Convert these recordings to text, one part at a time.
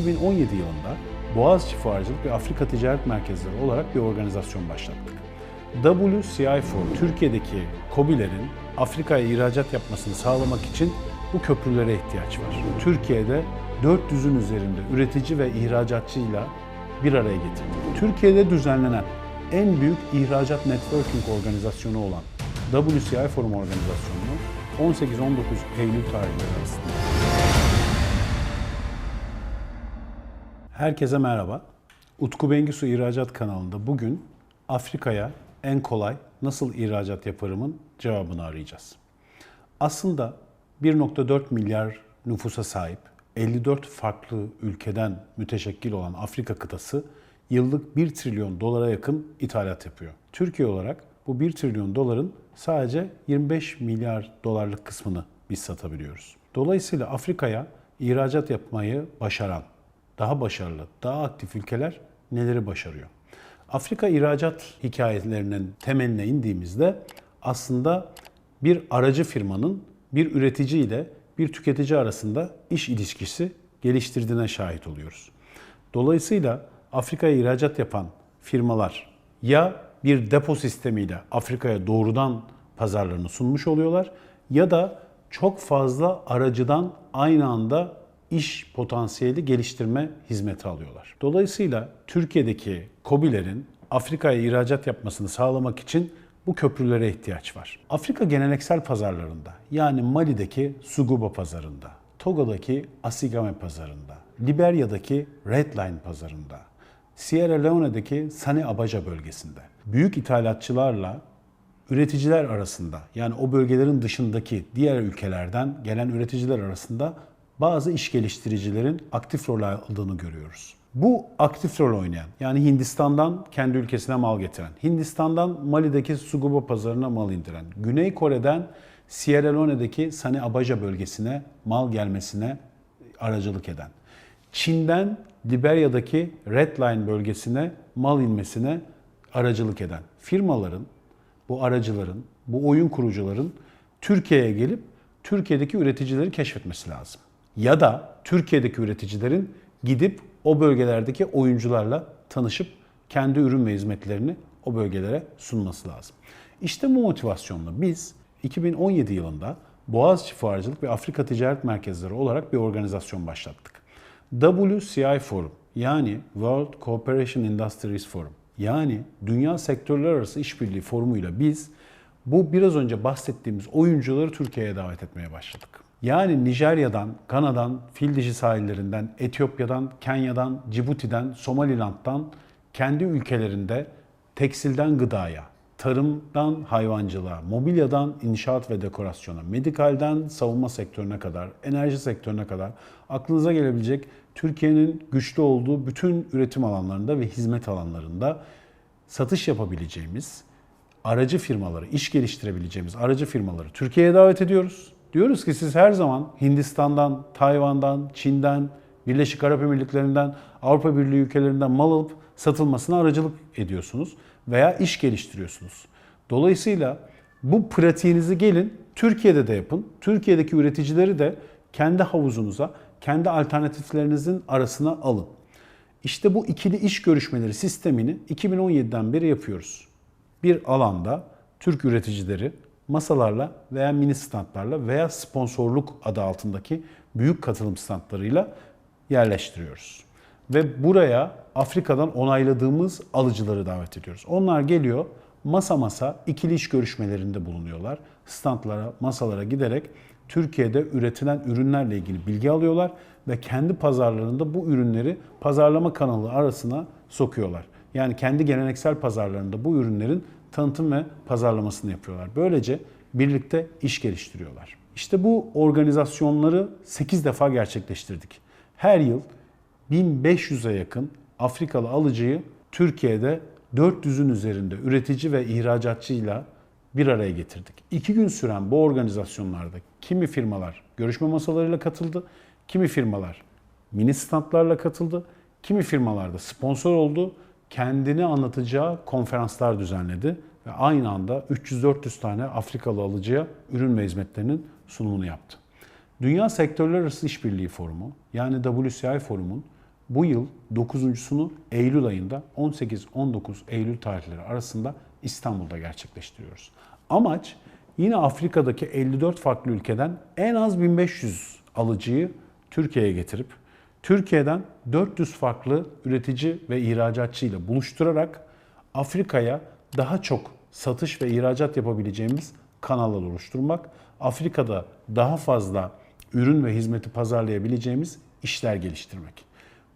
2017 yılında Boğaziçi Fuarcılık ve Afrika Ticaret Merkezleri olarak bir organizasyon başlattık. WCI Forum, Türkiye'deki KOBİ'lerin Afrika'ya ihracat yapmasını sağlamak için bu köprülere ihtiyaç var. Türkiye'de 400'ün üzerinde üretici ve ihracatçıyla bir araya getirdik. Türkiye'de düzenlenen en büyük ihracat networking organizasyonu olan WCI Forum organizasyonunu 18-19 Eylül tarihleri arasında. Herkese merhaba. Utku Bengisu İhracat kanalında bugün Afrika'ya en kolay nasıl ihracat yaparımın cevabını arayacağız. Aslında 1.4 milyar nüfusa sahip 54 farklı ülkeden müteşekkil olan Afrika kıtası yıllık 1 trilyon dolara yakın ithalat yapıyor. Türkiye olarak bu 1 trilyon doların sadece 25 milyar dolarlık kısmını biz satabiliyoruz. Dolayısıyla Afrika'ya ihracat yapmayı başaran, daha başarılı, daha aktif ülkeler neleri başarıyor? Afrika ihracat hikayelerinin temeline indiğimizde aslında bir aracı firmanın bir üretici ile bir tüketici arasında iş ilişkisi geliştirdiğine şahit oluyoruz. Dolayısıyla Afrika'ya ihracat yapan firmalar ya bir depo sistemiyle Afrika'ya doğrudan pazarlarını sunmuş oluyorlar ya da çok fazla aracıdan aynı anda iş potansiyeli geliştirme hizmeti alıyorlar. Dolayısıyla Türkiye'deki KOBİ'lerin Afrika'ya ihracat yapmasını sağlamak için bu köprülere ihtiyaç var. Afrika geleneksel pazarlarında yani Mali'deki Suguba pazarında, Togo'daki Asigame pazarında, Liberya'daki Redline pazarında, Sierra Leone'deki Sane Abaja bölgesinde büyük ithalatçılarla üreticiler arasında yani o bölgelerin dışındaki diğer ülkelerden gelen üreticiler arasında bazı iş geliştiricilerin aktif rol aldığını görüyoruz. Bu aktif rol oynayan yani Hindistan'dan kendi ülkesine mal getiren, Hindistan'dan Mali'deki Suguba pazarına mal indiren, Güney Kore'den Sierra Leone'deki Sane Abaja bölgesine mal gelmesine aracılık eden, Çin'den Liberya'daki Redline bölgesine mal inmesine aracılık eden firmaların, bu aracıların, bu oyun kurucuların Türkiye'ye gelip Türkiye'deki üreticileri keşfetmesi lazım. Ya da Türkiye'deki üreticilerin gidip o bölgelerdeki oyuncularla tanışıp kendi ürün ve hizmetlerini o bölgelere sunması lazım. İşte bu motivasyonla biz 2017 yılında Boğaziçi Fuarcılık ve Afrika Ticaret Merkezleri olarak bir organizasyon başlattık. WCI Forum yani World Cooperation Industries Forum yani Dünya Sektörler Arası İşbirliği Forumuyla biz bu biraz önce bahsettiğimiz oyuncuları Türkiye'ye davet etmeye başladık. Yani Nijerya'dan, Gana'dan, Fil sahillerinden, Etiyopya'dan, Kenya'dan, Cibuti'den, Somaliland'dan kendi ülkelerinde tekstilden gıdaya, tarımdan hayvancılığa, mobilyadan inşaat ve dekorasyona, medikalden savunma sektörüne kadar, enerji sektörüne kadar aklınıza gelebilecek Türkiye'nin güçlü olduğu bütün üretim alanlarında ve hizmet alanlarında satış yapabileceğimiz aracı firmaları, iş geliştirebileceğimiz aracı firmaları Türkiye'ye davet ediyoruz. Diyoruz ki siz her zaman Hindistan'dan, Tayvan'dan, Çin'den, Birleşik Arap Emirlikleri'nden, Avrupa Birliği ülkelerinden mal alıp satılmasına aracılık ediyorsunuz veya iş geliştiriyorsunuz. Dolayısıyla bu pratiğinizi gelin Türkiye'de de yapın. Türkiye'deki üreticileri de kendi havuzunuza, kendi alternatiflerinizin arasına alın. İşte bu ikili iş görüşmeleri sistemini 2017'den beri yapıyoruz. Bir alanda Türk üreticileri masalarla veya mini standlarla veya sponsorluk adı altındaki büyük katılım standlarıyla yerleştiriyoruz. Ve buraya Afrika'dan onayladığımız alıcıları davet ediyoruz. Onlar geliyor masa masa ikili iş görüşmelerinde bulunuyorlar. Standlara, masalara giderek Türkiye'de üretilen ürünlerle ilgili bilgi alıyorlar ve kendi pazarlarında bu ürünleri pazarlama kanalı arasına sokuyorlar. Yani kendi geleneksel pazarlarında bu ürünlerin tanıtım ve pazarlamasını yapıyorlar. Böylece birlikte iş geliştiriyorlar. İşte bu organizasyonları 8 defa gerçekleştirdik. Her yıl 1500'e yakın Afrikalı alıcıyı Türkiye'de 400'ün üzerinde üretici ve ihracatçıyla bir araya getirdik. İki gün süren bu organizasyonlarda kimi firmalar görüşme masalarıyla katıldı, kimi firmalar mini standlarla katıldı, kimi firmalarda sponsor oldu, kendini anlatacağı konferanslar düzenledi ve aynı anda 300-400 tane Afrikalı alıcıya ürün ve hizmetlerinin sunumunu yaptı. Dünya Sektörler Arası İşbirliği Forumu yani WCI Forum'un bu yıl 9.sunu Eylül ayında 18-19 Eylül tarihleri arasında İstanbul'da gerçekleştiriyoruz. Amaç yine Afrika'daki 54 farklı ülkeden en az 1500 alıcıyı Türkiye'ye getirip Türkiye'den 400 farklı üretici ve ihracatçı ile buluşturarak Afrika'ya daha çok satış ve ihracat yapabileceğimiz kanallar oluşturmak, Afrika'da daha fazla ürün ve hizmeti pazarlayabileceğimiz işler geliştirmek.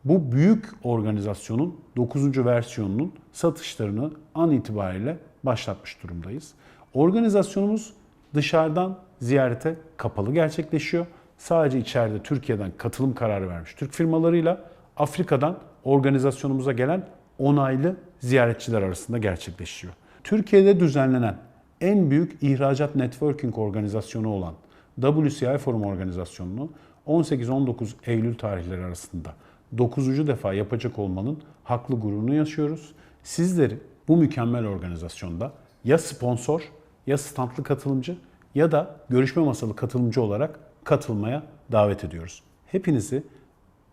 Bu büyük organizasyonun 9. versiyonunun satışlarını an itibariyle başlatmış durumdayız. Organizasyonumuz dışarıdan ziyarete kapalı gerçekleşiyor. Sadece içeride Türkiye'den katılım kararı vermiş Türk firmalarıyla Afrika'dan organizasyonumuza gelen onaylı ziyaretçiler arasında gerçekleşiyor. Türkiye'de düzenlenen en büyük ihracat networking organizasyonu olan WCI Forum Organizasyonu'nu 18-19 Eylül tarihleri arasında 9. defa yapacak olmanın haklı gururunu yaşıyoruz. Sizleri bu mükemmel organizasyonda ya sponsor ya standlı katılımcı ya da görüşme masalı katılımcı olarak katılmaya davet ediyoruz. Hepinizi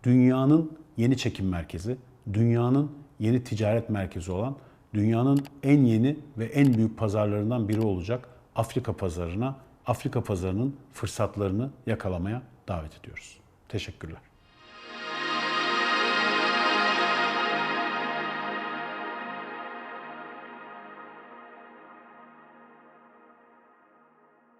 dünyanın yeni çekim merkezi, dünyanın yeni ticaret merkezi olan, dünyanın en yeni ve en büyük pazarlarından biri olacak Afrika pazarına, Afrika pazarının fırsatlarını yakalamaya davet ediyoruz. Teşekkürler.